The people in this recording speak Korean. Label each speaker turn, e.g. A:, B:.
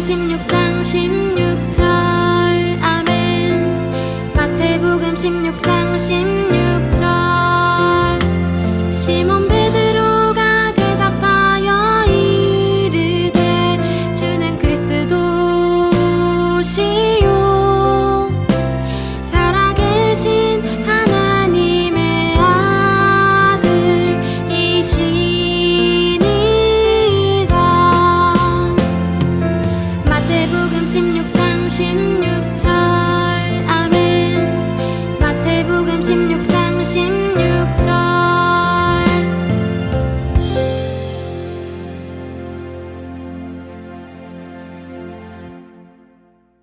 A: 16장 16절. 아멘. 마태복음 16장 16 16장 16절 아